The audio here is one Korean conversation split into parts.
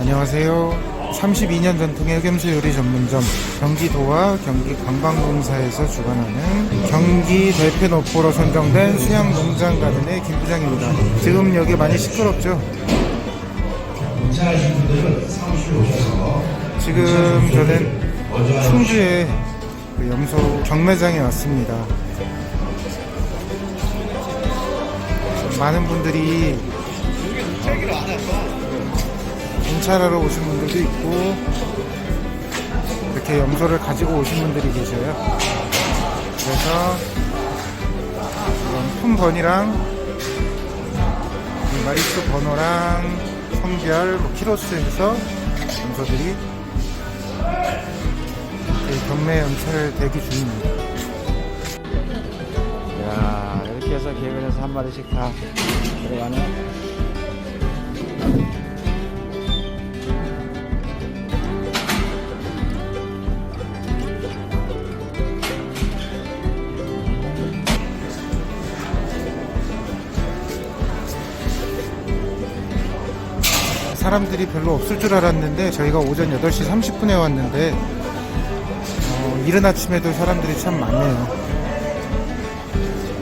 안녕하세요. 32년 전통의 흑염소 요리 전문점 경기도와 경기 관광공사에서 주관하는 경기 대표 노포로 선정된 수양 농장 가든의 김 부장입니다. 지금 여기 많이 시끄럽죠? 지금 저는 충주의 그 염소 경매장에 왔습니다. 많은 분들이 인차하러 오신 분들도 있고 이렇게 염소를 가지고 오신 분들이 계셔요. 그래서 이런 품번이랑 이 마리수 번호랑 성별, 뭐 키로수 해서 염소들이 경매 연차를 대기 중입니다. 야 이렇게 해서 개근에서 한 마리씩 다 들어가네 사람들이 별로 없을 줄 알았는데 저희가 오전 8시 30분에 왔는데 어, 이른 아침에도 사람들이 참 많네요.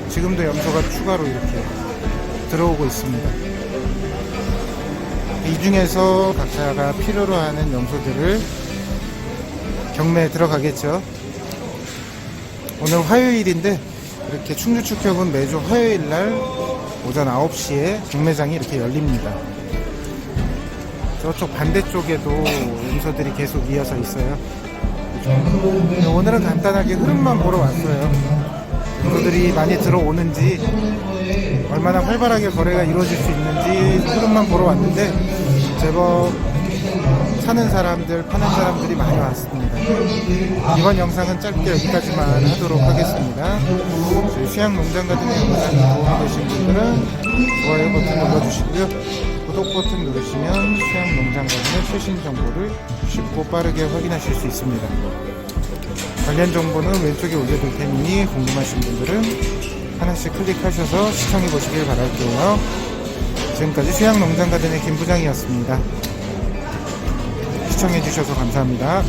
지금도 염소가 추가로 이렇게 들어오고 있습니다. 이 중에서 각자가 필요로 하는 염소들을 경매에 들어가겠죠. 오늘 화요일인데 이렇게 충주축협은 매주 화요일 날 오전 9시에 경매장이 이렇게 열립니다. 저쪽 반대쪽에도 염소들이 계속 이어서 있어요. 오늘은 간단하게 흐름만 보러 왔어요. 염소들이 많이 들어오는지 얼마나 활발하게 거래가 이루어질 수 있는지 흐름만 보러 왔는데 제법 사는 사람들, 파는 사람들이 많이 왔습니다. 이번 영상은 짧게 여기까지만 하도록 하겠습니다. 저희 수양 농장 같은 영상이 도움이 되신 분들은 좋아요 버튼 눌러주시고요. 구독 버튼 누르시면 수양 같은 최신 정보를 쉽고 빠르게 확인하실 수 있습니다. 관련 정보는 왼쪽에 올려둘 테니 궁금하신 분들은 하나씩 클릭하셔서 시청해 보시길 바랄게요. 지금까지 수양 농장 가든의 김 부장이었습니다. 시청해 주셔서 감사합니다.